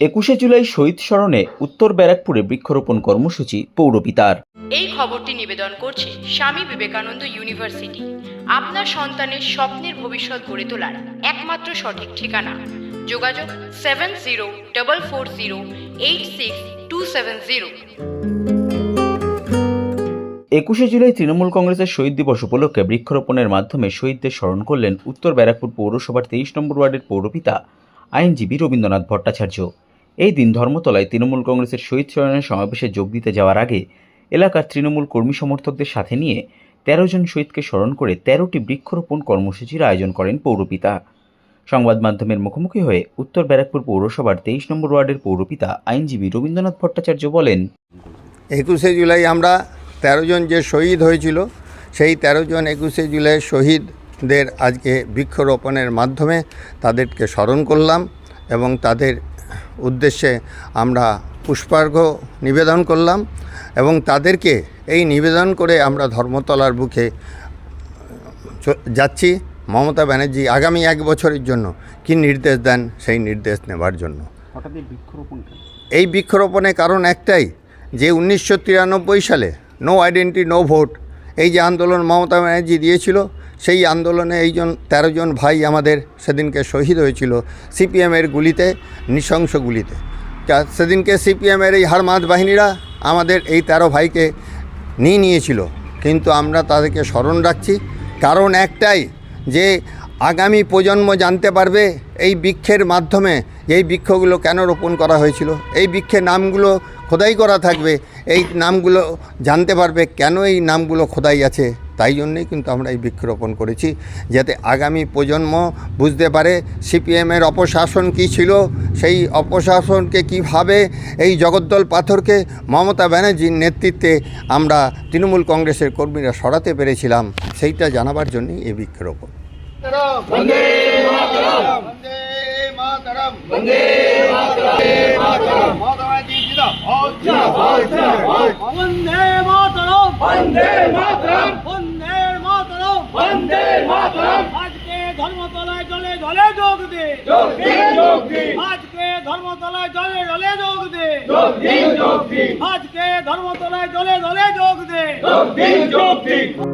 একুশে জুলাই শহীদ স্মরণে উত্তর ব্যারাকপুরে বৃক্ষরোপণ কর্মসূচি পৌরপিতার এই খবরটি নিবেদন করছে স্বামী বিবেকানন্দ ইউনিভার্সিটি। আপনার সন্তানের স্বপ্নের ভবিষ্যৎ গড়ে তোলার একমাত্র সঠিক ঠিকানা। যোগাযোগ seven zero double four zero eight six two seven zero. একুশে জুলাই তৃণমূল কংগ্রেসের শহীদ দিবস উপলক্ষে বৃক্ষরোপণের মাধ্যমে শহীদদের স্মরণ করলেন উত্তর ব্যারাকপুর পৌরসভার তেইশ নম্বর ওয়ার্ডের পৌরপিতা আইনজীবী রবীন্দ্রনাথ ভট্টাচার্য। এই দিন ধর্মতলায় তৃণমূল কংগ্রেসের শহীদ স্মরণের সমাবেশে যোগ দিতে যাওয়ার আগে এলাকার তৃণমূল কর্মী সমর্থকদের সাথে নিয়ে তেরো জন শহীদকে স্মরণ করে তেরোটি বৃক্ষরোপণ কর্মসূচির আয়োজন করেন পৌরপিতা। সংবাদ মাধ্যমের মুখোমুখি হয়ে উত্তর ব্যারাকপুর পৌরসভার তেইশ নম্বর ওয়ার্ডের পৌরপিতা আইনজীবী রবীন্দ্রনাথ ভট্টাচার্য বলেন, একুশে জুলাই আমরা তেরো জন যে শহীদ হয়েছিল, সেই তেরো জন একুশে জুলাই শহীদদের আজকে বৃক্ষরোপণের মাধ্যমে তাদেরকে স্মরণ করলাম এবং তাদের উদ্দেশ্যে আমরা পুষ্পার্ঘ নিবেদন করলাম এবং তাদেরকে এই নিবেদন করে আমরা ধর্মতলার বুকে যাচ্ছি। মমতা ব্যানার্জি আগামী এক বছরের জন্য কি নির্দেশ দেন সেই নির্দেশ নেবার জন্য। এই এই বৃক্ষরোপণের কারণ একটাই যে উনিশশো তিরানব্বই সালে নো আইডেন্টি নো ভোট এই যে আন্দোলন মমতা ব্যানার্জি দিয়েছিল, সেই আন্দোলনে এইজন তেরো জন ভাই আমাদের সেদিনকে শহীদ হয়েছিল সিপিএমের গুলিতে, নৃশংস গুলিতে। সেদিনকে সিপিএমের এই হারমাদ বাহিনীরা আমাদের এই তেরো ভাইকে নিয়ে নিয়েছিল। কিন্তু আমরা তাদেরকে স্মরণ রাখছি। কারণ একটাই যে আগামী প্রজন্ম জানতে পারবে এই বৃক্ষের মাধ্যমে এই বৃক্ষগুলো কেন রোপণ করা হয়েছিল। এই বৃক্ষের নামগুলো খোদাই করা থাকবে। এই নামগুলো জানতে পারবে কেন এই নামগুলো খোদাই আছে। তাই জন্যই কিন্তু আমরা এই বৃক্ষরোপণ করেছি, যাতে আগামী প্রজন্ম বুঝতে পারে সিপিএমের অপশাসন কী ছিল, সেই অপশাসনকে কীভাবে এই জগদ্দল পাথরকে মমতা ব্যানার্জির নেতৃত্বে আমরা তৃণমূল কংগ্রেসের কর্মীরা সরাতে পেরেছিলাম, সেইটা জানাবার জন্যই এই বৃক্ষরোপণ वन्दे मातरम् वन्दे मातरम् माधवाजी जिंदाबाद जिंदाबाद वन्दे मातरम् वन्दे मातरम् वन्दे मातरम् वन्दे मातरम् আজকে ধর্মতলায় জলে জলে যোগ দে যোগ দিন যোগ দিন আজকে ধর্মতলায় জলে জলে যোগ দে যোগ দিন যোগ দিন আজকে ধর্মতলায় জলে জলে যোগ দে যোগ দিন যোগ দিন